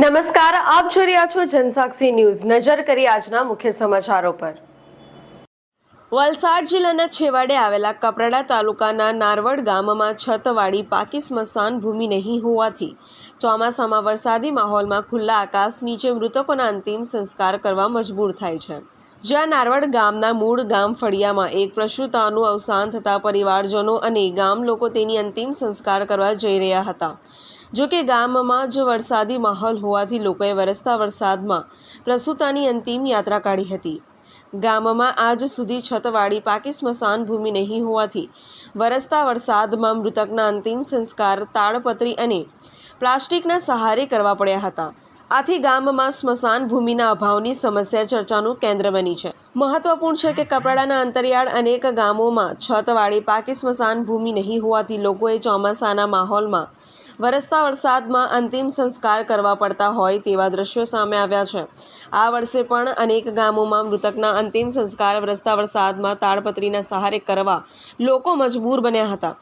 નમસ્કાર, આપ જોઈ રહ્યા છો જનસાક્ષી ન્યૂઝ. નજર કરી આજના મુખ્ય સમાચારો પર. વલસાડ જિલ્લાના છેવાડે આવેલા કપરાડા તાલુકાના નારવડ ગામમાં છતવાળી પાકી સ્મશાન ભૂમિ નહીં હોવાથી ચોમાસામાં વરસાદી માહોલમાં ખુલ્લા આકાશ નીચે મૃતકોના અંતિમ સંસ્કાર કરવા મજબૂર થાય છે. જ્યાં નારવડ ગામના મૂળ ગામ ફળિયામાં એક પ્રસૂતાનું અવસાન થતાં પરિવારજનો અને ગામ લોકો તેની અંતિમ સંસ્કાર કરવા જઈ રહ્યા હતા. જો કે ગામમાં જ વરસાદી માહોલ હોવાથી લોકોએ વરસતા વરસાદમાં પ્રસૂતાની અંતિમ યાત્રા કાઢી હતી. ગામમાં આજ સુધી છતવાળી પાકી સ્મશાન ભૂમિ નહીં હોવાથી વરસતા વરસાદમાં મૃતકના અંતિમ સંસ્કાર તાડપત્રી અને પ્લાસ્ટિકના સહારે કરવા પડ્યા હતા. આથી ગામમાં સ્મશાન ભૂમિના અભાવની સમસ્યા ચર્ચાનું કેન્દ્ર બની છે. મહત્વપૂર્ણ છે કે કપરાડાના અંતરિયાળ અનેક ગામોમાં છતવાળી પાકી સ્મશાન ભૂમિ નહીં હોવાથી લોકોએ ચોમાસાના માહોલમાં વરસતા વરસાદમાં અંતિમ સંસ્કાર કરવા પડતા હોય તેવા દ્રશ્યો સામે આવ્યા છે. આ વર્ષે પણ અનેક ગામોમાં મૃતકના અંતિમ સંસ્કાર વરસતા વરસાદમાં તાડપત્રીના સહારે કરવા લોકો મજબૂર બન્યા હતા.